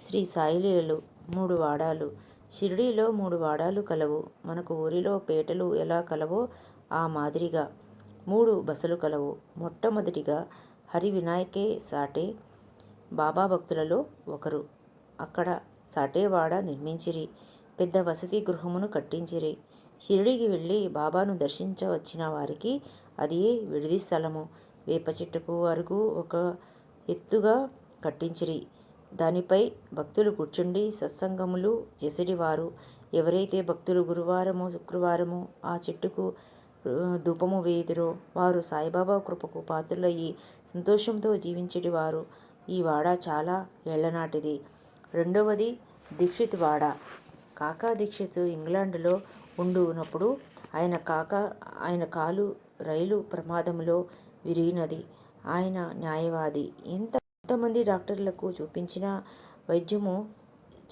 శ్రీ సాయిలీలలు మూడు వాడాలు. షిరిడీలో మూడు వాడాలు కలవు. మనకు ఊరిలో పేటలు ఎలా కలవో ఆ మాదిరిగా మూడు బసలు కలవు. మొట్టమొదటిగా హరి వినాయకే సాటే బాబా భక్తులలో ఒకరు. అక్కడ సాటేవాడ నిర్మించిరి. పెద్ద వసతి గృహమును కట్టించిరి. షిరిడీకి వెళ్ళి బాబాను దర్శించవచ్చిన వారికి అది విడిది స్థలము. వేప చెట్టుకు అరుగు ఒక ఎత్తుగా కట్టించిరి. దానిపై భక్తులు కూర్చుండి సత్సంగములు చేసేటివారు. ఎవరైతే భక్తులు గురువారము శుక్రవారము ఆ చెట్టుకు ధూపము వేయుదురో వారు సాయిబాబా కృపకు పాత్రులయ్యి సంతోషంతో జీవించేటివారు. ఈ వాడ చాలా ఏళ్ళనాటిది. రెండవది దీక్షిత్ వాడ. కాకా దీక్షిత్ ఇంగ్లాండ్లో ఉండునప్పుడు ఆయన కాక ఆయన కాలు రైలు ప్రమాదంలో విరిగినది. ఆయన న్యాయవాది. ఎంత ఎంతమంది డాక్టర్లకు చూపించిన వైద్యము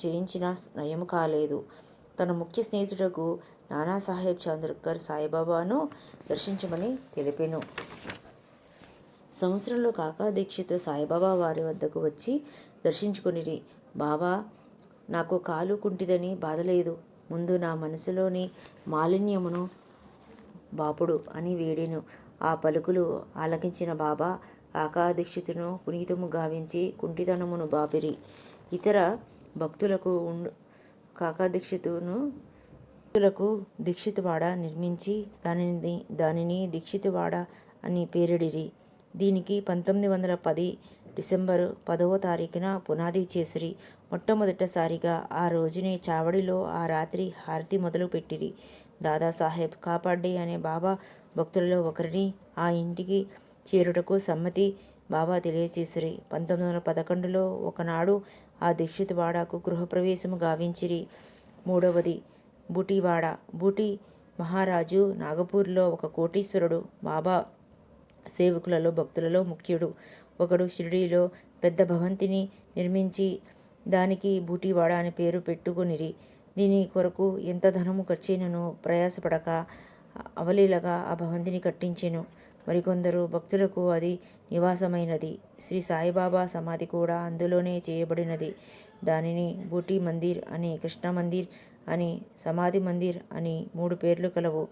చేయించినా నయము కాలేదు. తన ముఖ్య స్నేహితుడకు నానాసాహెబ్ చాంద్రకర్ సాయిబాబాను దర్శించమని తెలిపాను. సంవత్సరంలో కాకా దీక్షిత్ సాయిబాబా వారి వద్దకు వచ్చి దర్శించుకొనిరి. బాబా నాకు కాలు కుంటిదని బాధలేదు ముందు నా మనసులోని మాలిన్యమును బాపుడు అని వేడెను. ఆ పలుకులు ఆలకించిన బాబా కాకా దీక్షితును పునీతము గావించి కుంటితనమును బాపిరి. ఇతర భక్తులకు ఉండు కాకా దీక్షితును భక్తులకు దీక్షితవాడ నిర్మించి దానిని దానిని దీక్షితవాడ అని పేరిడిరి. దీనికి పంతొమ్మిది వందల పది డిసెంబరు పదవ తారీఖున పునాది చేసిరి. మొట్టమొదటిసారిగా ఆ రోజునే చావడిలో ఆ రాత్రి హారతి మొదలుపెట్టిరి దాదాసాహెబ్ కాపాడే అనే బాబా భక్తులలో ఒకరిని ఆ ఇంటికి చేరుటకు సమ్మతి బాబా తెలియచేసిరి. పంతొమ్మిది వందల పదకొండులో ఒకనాడు ఆ దీక్షిత్ వాడాకు గృహప్రవేశము గావించిరి. మూడవది బూటీవాడ. బూటీ మహారాజు నాగపూర్లో ఒక కోటీశ్వరుడు బాబా సేవకులలో భక్తులలో ముఖ్యుడు. ఒకడు షిరిడీలో పెద్ద భవంతిని నిర్మించి దానికి బూటీవాడ అని పేరు పెట్టుకునిరి. దీని కొరకు ఎంత ధనము ఖర్చైనను ప్రయాసపడక అవలీలగా ఆ భవంతిని కట్టించెను. మరికొందరు భక్తులకు అది నివాసమైనది. శ్రీ సాయిబాబా సమాధి కూడా అందులోనే చేయబడినది. దానిని బూటీ మందిర్ అని కృష్ణ మందిర్ అని సమాధి మందిర్ అని మూడు పేర్లు కలవు.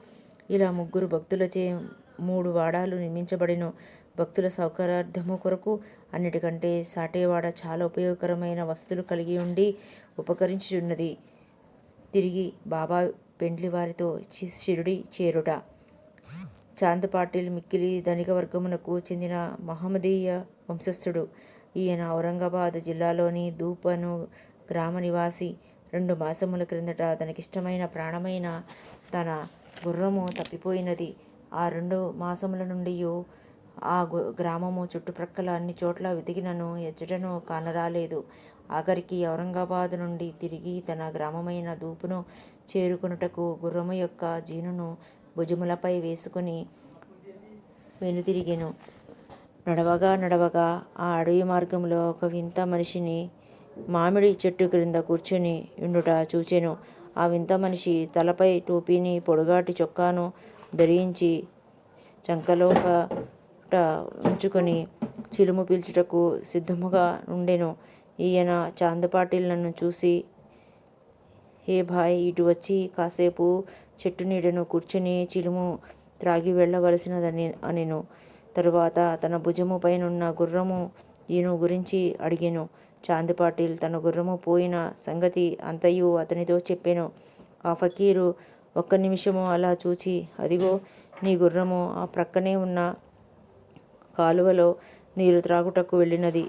ఇలా ముగ్గురు భక్తులచే మూడు వాడాలు నిర్మించబడిన. భక్తుల సౌకర్యార్థము కొరకు అన్నిటికంటే సాటేవాడ చాలా ఉపయోగకరమైన వసతులు కలిగి ఉండి ఉపకరించుచున్నది. తిరిగి బాబా పెండ్లి వారితో చి- షిరిడి చేరుట. చాంద్ పాటిల్ మిక్కిలి ధనిక వర్గమునకు చెందిన మహమ్మదీయ వంశస్థుడు. ఈయన ఔరంగాబాద్ జిల్లాలోని దూపను గ్రామ నివాసి. రెండు మాసముల క్రిందట తనకిష్టమైన ప్రాణమైన తన గుర్రము తప్పిపోయినది. ఆ రెండు మాసముల నుండి ఆ గు- గ్రామము చుట్టుప్రక్కల అన్ని చోట్ల వెతికినను ఎచ్చటను కానరాలేదు. ఆఖరికి ఔరంగాబాద్ నుండి తిరిగి తన గ్రామమైన దూపును చేరుకునుటకు గుర్రము యొక్క జీనును భుజములపై వేసుకుని వెనుతిరిగెను నడవగా నడవగా ఆ అడవి మార్గంలో ఒక వింత మనిషిని మామిడి చెట్టు క్రింద కూర్చుని ఉండుట చూచెను. ఆ వింత మనిషి తలపై టోపీని పొడుగాటి చొక్కాను ధరించి చంకలోక ఉంచుకొని చిలుము పీల్చుటకు సిద్ధముగా ఉండెను ఈయన చాందపాటిల్ నన్ను చూసి హే భాయ్ ఇటు వచ్చి కాసేపు చెట్టు నీడను కూర్చుని చిలుము త్రాగి వెళ్ళవలసినదని అనెను. తరువాత తన భుజము పైనున్న గుర్రము ఈయన గురించి అడిగాను. చాంద్ పాటిల్ తన గుర్రము పోయిన సంగతి అంతయు అతనితో చెప్పాను. ఆ ఫకీరు ఒక్క నిమిషము అలా చూచి అదిగో నీ గుర్రము ఆ ప్రక్కనే ఉన్న కాలువలో నీరు త్రాగుటకు వెళ్ళినది.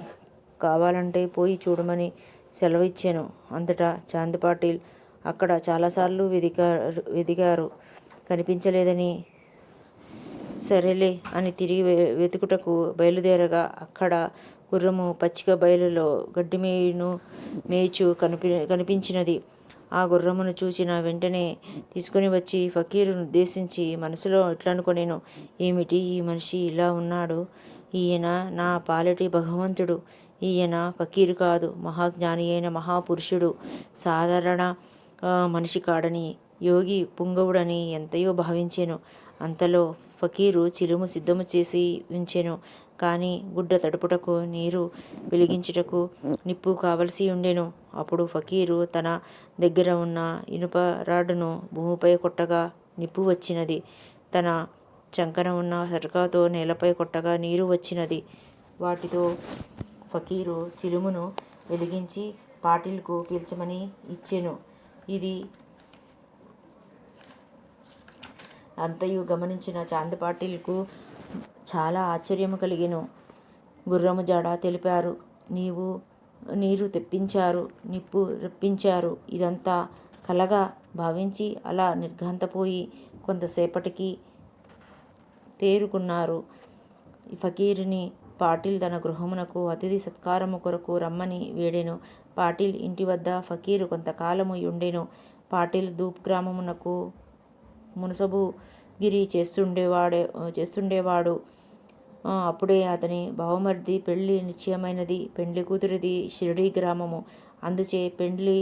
కావాలంటే పోయి చూడమని సెలవిచ్చాను. అంతటా చాంద్ పాటిల్ అక్కడ చాలాసార్లు వెదికారు వెదిగారు. కనిపించలేదని సరేలే అని తిరిగి వె- వెతుకుటకు బయలుదేరగా అక్కడ గుర్రము పచ్చిక బయలులో గడ్డి మేయును మేచు కనిపి కనిపించినది. ఆ గుర్రమును చూసిన వెంటనే తీసుకుని వచ్చి ఫకీరును ఉద్దేశించి మనసులో ఇట్లనుకొనెను ఏమిటి ఈ మనిషి ఇలా ఉన్నాడు? ఈయన నా పాలటి భగవంతుడు. ఈయన ఫకీరు కాదు మహాజ్ఞాని అయిన మహాపురుషుడు. సాధారణ మనిషి కాడని యోగి పుంగవుడని ఎంతయో భావించాను. అంతలో ఫకీరు చిలుము సిద్ధము చేసి ఉంచెను. కానీ గుడ్డ తడుపుటకు నీరు వెలిగించుటకు నిప్పు కావలసి ఉండెను. అప్పుడు ఫకీరు తన దగ్గర ఉన్న ఇనుప రాడ్డును భూమిపై కొట్టగా నిప్పు వచ్చినది. తన చంకన ఉన్న సరకాతో నేలపై కొట్టగా నీరు వచ్చినది. వాటితో ఫకీరు చిలుమును వెలిగించి పాటిల్కు పీల్చమని ఇచ్చెను. ఇది. అంతయు గమనించిన చాంద్ పాటిల్కు చాలా ఆశ్చర్యము కలిగెను. గుర్రము జాడ తెలిపారు. నీవు నీరు తెప్పించారు నిప్పు రప్పించారు. ఇదంతా కలగా భావించి అలా నిర్ఘాంతపోయి కొంతసేపటికి తేరుకున్నారు. ఫకీరుని పాటిల్ తన గృహమునకు అతిథి సత్కారము కొరకు రమ్మని వేడెను. పాటిల్ ఇంటి వద్ద ఫకీరు కొంతకాలము ఉండెను పాటిల్ ధూప్ గ్రామమునకు మునసబుగిరి చేస్తుండేవాడే చేస్తుండేవాడు. అప్పుడే అతని బావమరిది పెళ్ళి నిశ్చయమైనది. పెండ్లి కూతురిది షిరిడి గ్రామము. అందుచే పెండ్లి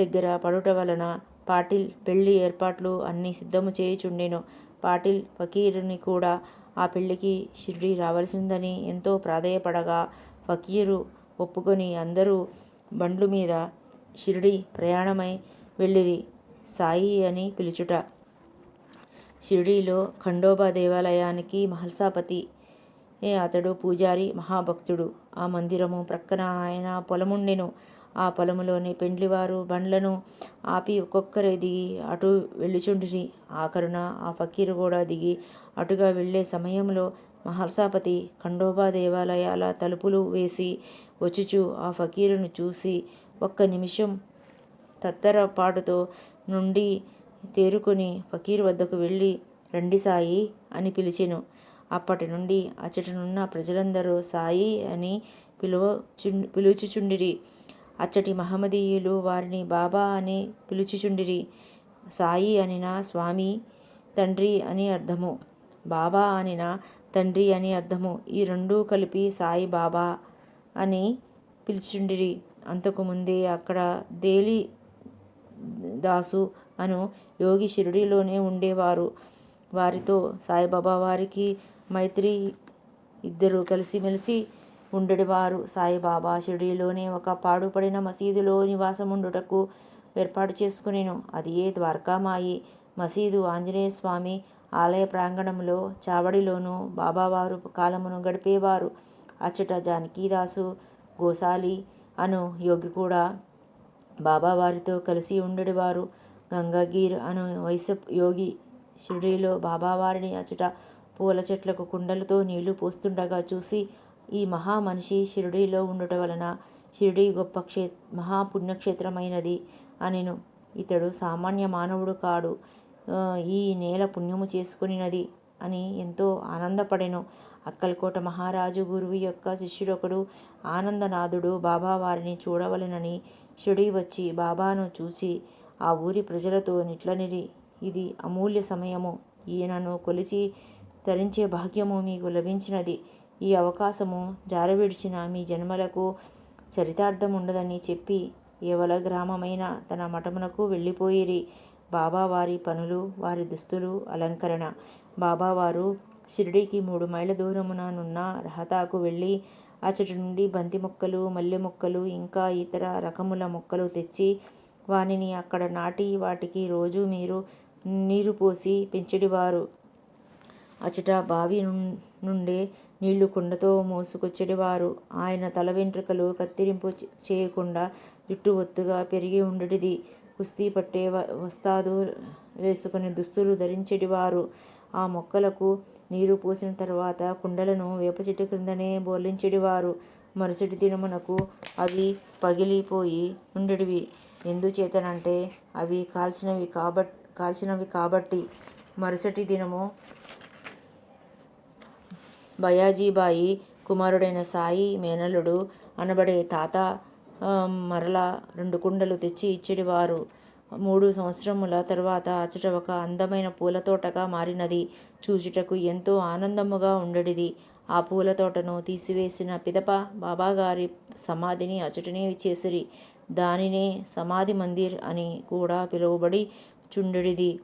దగ్గర పడుట వలన పాటిల్ పెళ్ళి ఏర్పాట్లు అన్నీ సిద్ధము చేయుచుండెను. పాటిల్ ఫకీరుని కూడా ఆ పెళ్ళికి షిరిడి రావలసిందని ఎంతో ప్రాధేయపడగా ఫకీరు ఒప్పుకొని అందరూ బండ్లు మీద షిరిడి ప్రయాణమై వెళ్ళిరి సాయి అని పిలుచుట. షిరిడీలో ఖండోబా దేవాలయానికి మహల్సాపతి అతడు పూజారి మహాభక్తుడు. ఆ మందిరము ప్రక్కన ఆయన పొలముండెను. ఆ పొలములోని పెండ్లివారు బండ్లను ఆపి ఒక్కొక్కరే దిగి అటు వెళ్ళుచుండిరి. ఆఖరున ఆ ఫకీరు కూడా దిగి అటుగా వెళ్ళే సమయంలో మహర్షాపతి ఖండోబా దేవాలయాల తలుపులు వేసి వచ్చుచు ఆ ఫకీరును చూసి ఒక్క నిమిషం తత్తరపాటుతో నుండి తేరుకొని ఫకీరు వద్దకు వెళ్ళి రండి సాయి అని పిలిచెను. అప్పటి నుండి అచ్చటనున్న ప్రజలందరూ సాయి అని పిలువ పిలుచుచుండిరి. అచ్చటి మహమ్మదీయులు వారిని బాబా అని పిలుచుచుండిరి. సాయి అనినా స్వామి తండ్రి అని అర్థము. బాబా అనినా తండ్రి అని అర్థము. ఈ రెండూ కలిపి సాయి బాబా అని పిలిచిండిరి. అంతకుముందే అక్కడ దేలి దాసు అను యోగి షిరిడిలోనే ఉండేవారు. వారితో సాయిబాబా వారికి మైత్రి ఇద్దరు కలిసిమెలిసి ఉండేవారు. సాయిబాబా షిరిడిలోనే ఒక పాడుపడిన మసీదులో నివాసముండుటకు ఏర్పాటు చేసుకునేను. అది ఏ ద్వారకామాయి? మసీదు ఆంజనేయ స్వామి ఆలయ ప్రాంగణంలో చావడిలోనూ బాబావారు కాలమును గడిపేవారు. అచ్చట జానకీదాసు గోసాలి అను యోగి కూడా బాబావారితో కలిసి ఉండేవారు. గంగాగీర్ అను వైశ్య యోగి షిరిడీలో బాబావారిని అచ్చట పూల చెట్లకు కుండలతో నీళ్ళు పోస్తుండగా చూసి ఈ మహా మనిషి షిరిడీలో ఉండటం వలన షిరిడీ గొప్ప క్షే మహాపుణ్యక్షేత్రమైనది అనిను. ఇతడు సామాన్య మానవుడు కాడు. ఈ నేల పుణ్యము చేసుకునినది అని ఎంతో ఆనందపడెను. అక్కలకోట మహారాజు గురువు యొక్క శిష్యుడొకడు ఆనందనాథుడు బాబా వారిని చూడవలెనని షిడి వచ్చి బాబాను చూసి ఆ ఊరి ప్రజలతో నిట్లనిరి. ఇది అమూల్య సమయము. ఈయనను కొలిచి తరించే భాగ్యము మీకు లభించినది. ఈ అవకాశము జారవిడిచిన మీ జన్మలకు చరితార్థం ఉండదని చెప్పి ఏవల గ్రామమైన తన మఠమునకు వెళ్ళిపోయిరి. బాబావారి పనులు వారి దుస్తులు అలంకరణ. బాబావారు షిరిడీకి మూడు మైళ్ళ దూరమున నున్న రహతాకు వెళ్ళి అచ్చటి నుండి బంతి మొక్కలు మల్లె మొక్కలు ఇంకా ఇతర రకముల మొక్కలు తెచ్చి వానిని అక్కడ నాటి వాటికి రోజు మీరు నీరు పోసి పెంచెడివారు. అచట బావి నుండే నీళ్ళు కుండతో మోసుకొచ్చేటివారు ఆయన తల వెంట్రుకలు కత్తిరింపు చేయకుండా జుట్టు ఒత్తుగా పెరిగి ఉండేటిది కుస్తీ పట్టే వస్తాదు. వేసుకుని దుస్తులు ధరించేటివారు. ఆ మొక్కలకు నీరు పోసిన తర్వాత కుండలను వేప చెట్టు క్రిందనే బోర్లించేటివారు. మరుసటి దినమునకు అవి పగిలిపోయి ఉండేటివి ఎందుచేతనంటే అవి కాల్చినవి కాబట్ కాల్చినవి కాబట్టి. మరుసటి దినము బయాజీబాయి కుమారుడైన సాయి మేనల్లుడు అనబడే తాత మరలా రెండు కుండలు తెచ్చి ఇచ్చిడివారు. మూడు సంవత్సరముల తరువాత అచట ఒక అందమైన పూలతోటగా మారినది. చూచుటకు ఎంతో ఆనందముగా ఉండడిది. ఆ పూలతోటను తీసివేసిన పిదప బాబాగారి సమాధిని అచటనే చేసిరి దానినే సమాధి మందిర్ అని కూడా పిలువబడి చుండెడిది.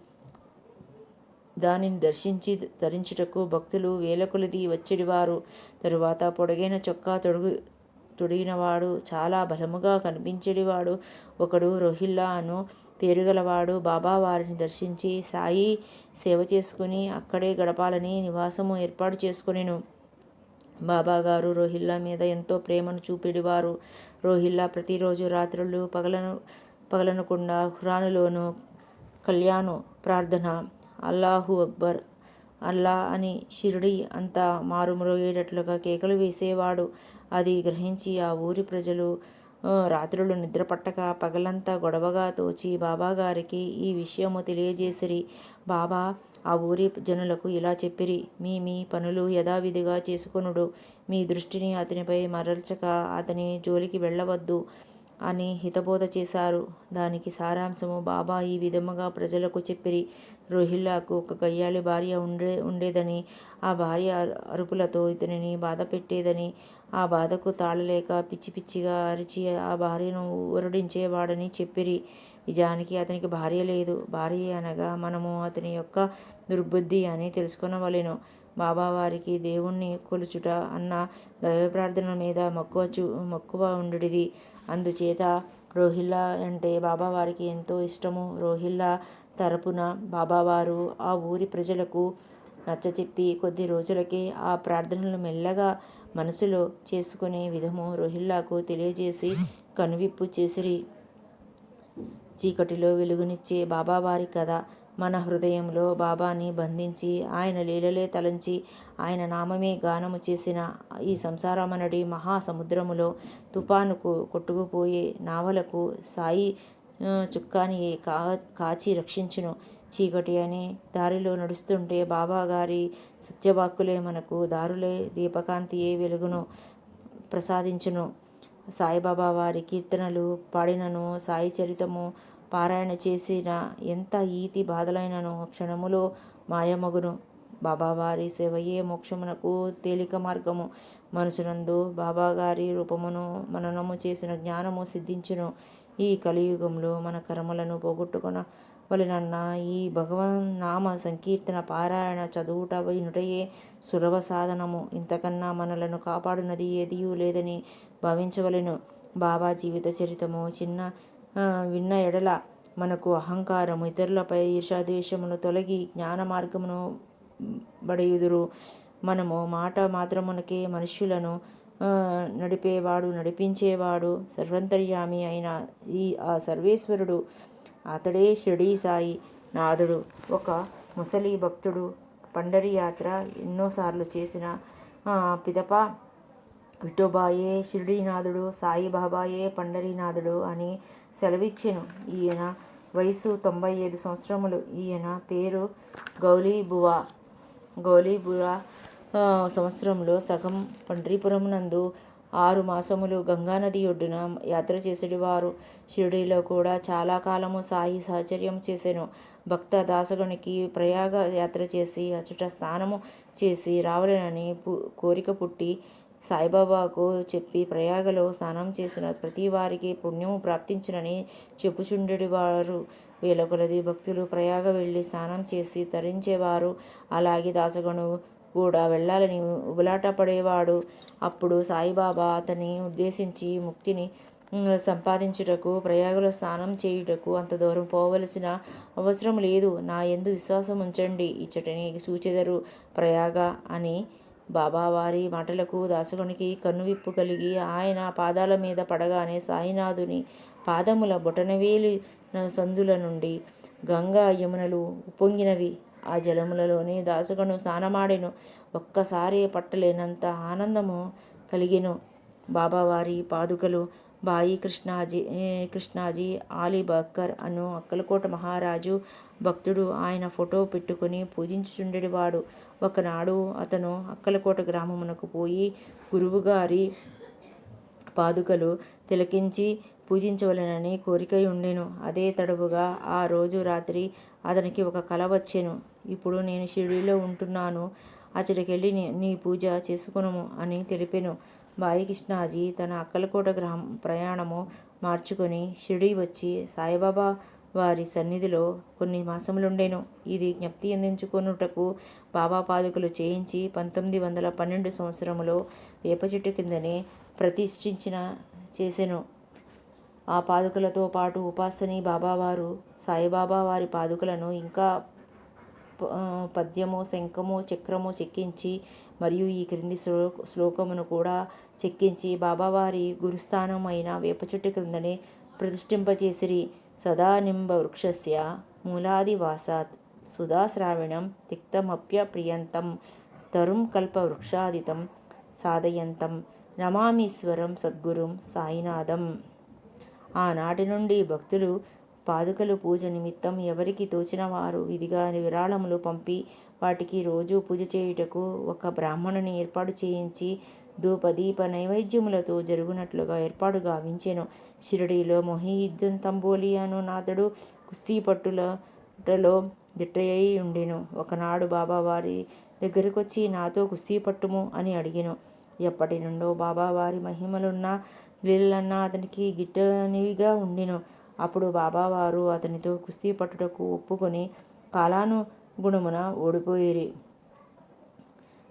దానిని దర్శించి ధరించుటకు భక్తులు వేలకొలది వచ్చేవారు తరువాత పొడగైన చొక్కా తొడుగు తొడిగినవాడు చాలా బలముగా కనిపించేవాడు. ఒకడు రోహిల్లా అను పేరుగలవాడు. బాబా వారిని దర్శించి సాయి సేవ చేసుకుని అక్కడే గడపాలని నివాసము ఏర్పాటు చేసుకునేను. బాబా గారు రోహిల్లా మీద ఎంతో ప్రేమను చూపెడివారు. రోహిల్లా ప్రతిరోజు రాత్రులు పగలను పగలనకుండా ఖురానులోను కళ్యాణు ప్రార్థన అల్లాహు అక్బర్ అల్లా అని షిరిడి అంతా మారుమ్రోగేటట్లుగా కేకలు వేసేవాడు. అది గ్రహించి ఆ ఊరి ప్రజలు రాత్రులు నిద్రపట్టక పగలంతా గొడవగా తోచి బాబాగారికి ఈ విషయము తెలియజేసిరి. బాబా ఆ ఊరి జనులకు ఇలా చెప్పిరి. మీ మీ పనులు యథావిధిగా చేసుకొనుడు. మీ దృష్టిని అతనిపై మరల్చక అతని జోలికి వెళ్ళవద్దు అని హితబోధ చేశారు. దానికి సారాంశము బాబా ఈ విధముగా ప్రజలకు చెప్పిరి. రోహిల్లాకు ఒక గయ్యాళి భార్య ఉండే ఉండేదని ఆ భార్య అరు- అరుపులతో ఇతనిని బాధ పెట్టేదని ఆ బాధకు తాళలేక పిచ్చి పిచ్చిగా అరిచి ఆ భార్యను ఊరడించేవాడని చెప్పిరి. నిజానికి అతనికి భార్య లేదు. భార్య అనగా మనము అతని యొక్క దుర్బుద్ధి అని తెలుసుకొనవలెను. బాబా వారికి దేవుణ్ణి కొలుచుట అన్న దైవ ప్రార్థన మీద మక్కువ చూ మక్కువ ఉండుడిది. అందుచేత రోహిల్లా అంటే బాబావారికి ఎంతో ఇష్టము. రోహిల్లా తరపున బాబావారు ఆ ఊరి ప్రజలకు నచ్చచెప్పి కొద్ది రోజులకే ఆ ప్రార్థనలు మెల్లగా మనసులో చేసుకునే విధము రోహిల్లాకు తెలియజేసి కనువిప్పు చేసిరి. చీకటిలో వెలుగునిచ్చే బాబావారి కథ మన హృదయంలో బాబాని బంధించి ఆయన లీలలే తలంచి ఆయన నామమే గానము చేసిన ఈ సంసారమనడి మహాసముద్రములో తుఫానుకు కొట్టుకుపోయే నావలకు సాయి చుక్కాని కా కాచి రక్షించును. చీకటి అని దారిలో నడుస్తుంటే బాబాగారి సత్యవాక్కులే మనకు దారులే దీపకాంతియే వెలుగును ప్రసాదించును? సాయిబాబా వారి కీర్తనలు పాడినను సాయి చరితము పారాయణ చేసిన ఎంత ఈతి బాధలైనను క్షణములో మాయమగును. బాబావారి సేవయే మోక్షమునకు తేలిక మార్గము. మనసునందు బాబాగారి రూపమును మననము చేసిన జ్ఞానము సిద్ధించును. ఈ కలియుగంలో మన కర్మలను పోగొట్టుకున్న వలనన్న ఈ భగవన్ నామ సంకీర్తన పారాయణ చదువుట వినుటయే సులభ సాధనము. ఇంతకన్నా మనలను కాపాడునది ఏదియూ లేదని భావించవలెను. బాబా జీవిత చరితము చిన్న విన్న ఎడల మనకు అహంకారము ఇతరులపై ఈర్షాద్వేషమును తొలగి జ్ఞాన మార్గమును బడయుదురు. మనము మాట మాత్రమునకే మనుష్యులను నడిపేవాడు నడిపించేవాడు సర్వంతర్యామి అయిన ఈ ఆ సర్వేశ్వరుడు. అతడే షిరిడీ సాయి నాథుడు. ఒక ముసలి భక్తుడు పండరి యాత్ర ఎన్నోసార్లు చేసిన పిదప విఠోబాయే షిరిడీనాథుడు సాయిబాబాయే పండరీనాథుడు అని సెలవిచ్చెను. ఈయన వయసు తొంభై ఐదు సంవత్సరములు. ఈయన పేరు గౌలీబువా. గౌలీబువా సంవత్సరంలో సగం పండ్రీపురం నందు ఆరు మాసములు గంగానది ఒడ్డున యాత్ర చేసేటివారు షిరిడీలో కూడా చాలా కాలము సాయి సహచర్యం చేసెను. భక్త దాసగునికి ప్రయాగ యాత్ర చేసి అచ్చట స్నానము చేసి రావాలనని పు- కోరిక పుట్టి సాయిబాబాకు చెప్పి ప్రయాగలో స్నానం చేసిన ప్రతి వారికి పుణ్యము ప్రాప్తించునని చెప్పుచుండెడివారు వేల కొలది భక్తులు ప్రయాగ వెళ్ళి స్నానం చేసి తరించేవారు. అలాగే దాసగను కూడా వెళ్ళాలని ఉబలాట పడేవాడు. అప్పుడు సాయిబాబా అతని ఉద్దేశించి ముక్తిని సంపాదించుటకు ప్రయాగలో స్నానం చేయుటకు అంత దూరం పోవలసిన అవసరం లేదు. నా ఎందు విశ్వాసం ఉంచండి ఇచ్చటని సూచెదరు ప్రయాగ అని బాబావారి మాటలకు దాసగునికి కన్నువిప్పు కలిగి ఆయన పాదాల మీద పడగానే సాయినాథుని పాదముల బొటనవేలి సందుల నుండి గంగా యమునలు ఉప్పొంగినవి. ఆ జలములలోనే దాసుగను స్నానమాడెను. ఒక్కసారి పట్టలేనంత ఆనందము కలిగెను. బాబావారి పాదుకలు బాయి కృష్ణాజీ కృష్ణాజీ ఆలీ బక్కర్ అను అక్కలకోట మహారాజు భక్తుడు ఆయన ఫోటో పెట్టుకుని పూజించుచుండేవాడు ఒకనాడు అతను అక్కలకోట గ్రామమునకు పోయి గురువుగారి పాదుకలు తిలకించి పూజించవలెనని కోరిక ఉండెను అదే తడవుగా ఆ రోజు రాత్రి అతనికి ఒక కల వచ్చెను. ఇప్పుడు నేను షిరిడీలో ఉంటున్నాను. అచ్చటికెళ్ళి నీ పూజ చేసుకును అని తెలిపెను. బాయికృష్ణాజీ తన అక్కలకోట గ్రామ ప్రయాణము మార్చుకొని షిరిడీ వచ్చి సాయిబాబా వారి సన్నిధిలో కొన్ని మాసములుండెను. ఇది జ్ఞప్తి అందించుకొనుటకు బాబా పాదుకలు చేయించి పంతొమ్మిది వందల పన్నెండు సంవత్సరములో వేప చెట్టు కిందనే ప్రతిష్ఠించిన చేసెను. ఆ పాదుకలతో పాటు ఉపాసని బాబావారు సాయిబాబా వారి పాదుకలను ఇంకా పద్యము శంఖము చక్రము చెక్కించి మరియు ఈ క్రింది శ్లో శ్లోకమును కూడా చెక్కించి బాబావారి గురుస్థానం అయిన వేప చెట్టు క్రిందనే ప్రతిష్ఠింపచేసిరి. సదానింబ వృక్షస్య మూలాదివాసాత్ సుధాశ్రావణం తిక్తమప్య ప్రియంతం తరుం కల్పవృక్షాదితం సాధయంతం నమామీశ్వరం సద్గురుం సాయినాథం. ఆనాటి నుండి భక్తులు పాదుకలు పూజ నిమిత్తం ఎవరికి తోచిన వారు విధిగా విరాళములు పంపి వాటికి రోజు పూజ చేయుటకు ఒక బ్రాహ్మణుని ఏర్పాటు చేయించి ధూపదీప నైవేద్యములతో జరుగునట్లుగా ఏర్పాటు గావించెను. షిరిడీలో మొహీద్దీన్ తంబోలి అను నాథుడు కుస్తీ పట్టులలో దిట్టయ్యి ఉండెను. ఒకనాడు బాబావారి దగ్గరకొచ్చి నాతో కుస్తీ పట్టుము అని అడిగాను. ఎప్పటి నుండో బాబావారి మహిమలున్న లీలన్నా అతనికి గిట్టనివిగా ఉండెను. అప్పుడు బాబావారు అతనితో కుస్తీ పట్టుటకు ఒప్పుకొని కాలానుగుణమున ఓడిపోయిరి.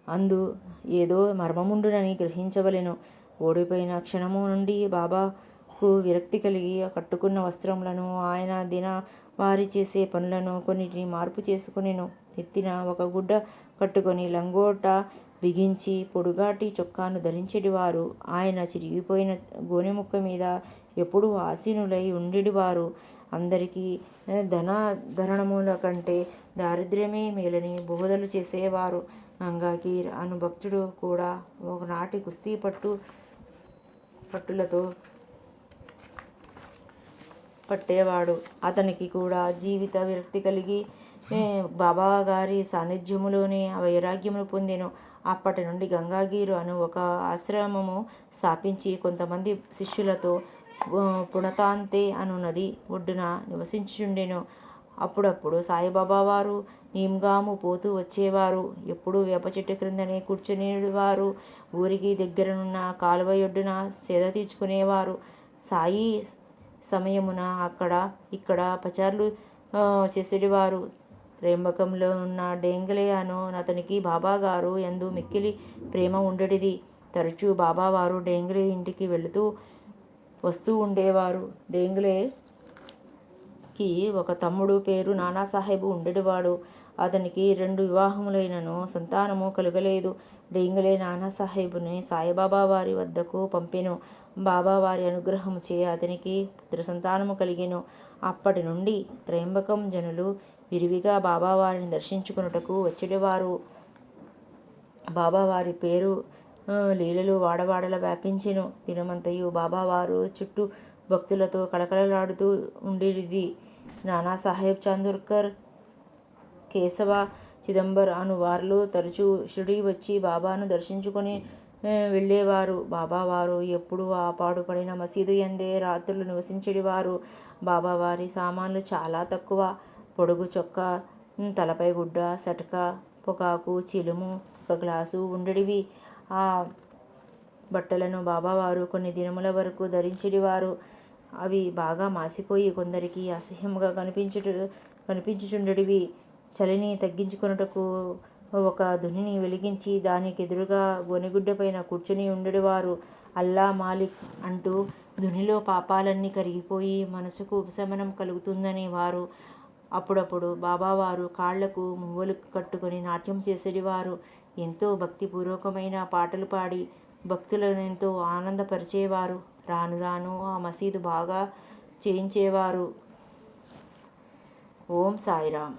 అందు ఏదో మర్మముండునని గ్రహించవలెను. ఓడిపోయిన క్షణము నుండి బాబాకు విరక్తి కలిగి కట్టుకున్న వస్త్రములను ఆయన దిన వారి చేసే పనులను కొన్నిటిని మార్పు చేసుకునేను. నెత్తిన ఒక గుడ్డ కట్టుకొని లంగోట బిగించి పొడుగాటి చొక్కాను ధరించేటివారు. ఆయన చిరిగిపోయిన గోనెముక్క మీద ఎప్పుడూ ఆసీనులై ఉండేటివారు అందరికీ ఆ, ధన ధరణముల కంటే దారిద్ర్యమే మేలని బోధలు చేసేవారు. గంగాకీర్ అను భక్తుడు కూడా ఒకనాటి కుస్తీ పట్టు పట్టులతో పట్టేవాడు. అతనికి కూడా జీవిత విరక్తి కలిగి బాబా గారి సాన్నిధ్యములోనే వైరాగ్యమును పొందెను. అప్పటి నుండి గంగాగీరు అను ఒక ఆశ్రమము స్థాపించి కొంతమంది శిష్యులతో పుణతాంతే అను నది ఒడ్డున నివసించుండెను అప్పుడప్పుడు సాయిబాబా వారు నీమ్గాము పోతూ వచ్చేవారు. ఎప్పుడూ వేప చెట్టు క్రిందనే కూర్చునేవారు. ఊరికి దగ్గరనున్న కాలువ ఒడ్డున సేద తీర్చుకునేవారు. సాయి సమయమున అక్కడ ఇక్కడ పచారులు చేసేటివారు. చేసేటివారు ఉన్న డేంగలే అను అతనికి బాబాగారు ఎందు మిక్కిలి ప్రేమ ఉండేది తరచూ బాబావారు డేంగలే ఇంటికి వెళుతూ వస్తూ ఉండేవారు. డేంగలేకి ఒక తమ్ముడు పేరు నానాసాహెబు ఉండేవాడు అతనికి రెండు వివాహములైనను సంతానము కలుగలేదు. డేంగలే నానాసాహెబుని సాయిబాబా వారి వద్దకు పంపెను. బాబా వారి అనుగ్రహము చే అతనికి పుత్ర సంతానము కలిగెను. అప్పటి నుండి త్రయంబకం జనులు విరివిగా బాబా వారిని దర్శించుకున్నటకు వచ్చేవారు బాబావారి పేరు లీలలు వాడవాడల వ్యాపించెను. దినమంతయు బాబావారు చుట్టూ భక్తులతో కళకళలాడుతూ ఉండేది నానాసాహెబ్ చాందోర్కర్ కేశవ చిదంబర్ అను వారిలో తరచూ షిరిడి వచ్చి బాబాను దర్శించుకొని వెళ్ళేవారు. బాబావారు ఎప్పుడూ ఆ పాడుపడిన మసీదు ఎందే రాత్రులు నివసించేవారు బాబావారి సామాన్లు చాలా తక్కువ. పొడుగు చొక్కా తలపై గుడ్డ సటక పొగాకు చిలుము ఒక గ్లాసు ఉండడివి. ఆ బట్టలను బాబావారు కొన్ని దినముల వరకు ధరించేవారు అవి బాగా మాసిపోయి కొందరికి అసహ్యముగా కనిపించుట కనిపించుచుండడివి. చలిని తగ్గించుకొనుటకు ఒక దునిని వెలిగించి దానికి ఎదురుగా గొనిగుడ్డపైన కూర్చుని ఉండేవారు అల్లా మాలిక్ అంటూ దునిలో పాపాలన్నీ కరిగిపోయి మనసుకు ఉపశమనం కలుగుతుందని వారు అప్పుడప్పుడు బాబావారు కాళ్ళకు మువ్వలు కట్టుకొని నాట్యం చేసేటివారు ఎంతో భక్తిపూర్వకమైన పాటలు పాడి భక్తులను ఎంతో ఆనందపరిచేవారు. రాను రాను ఆ మసీదు బాగా చేయించేవారు. ఓం సాయిరామ్.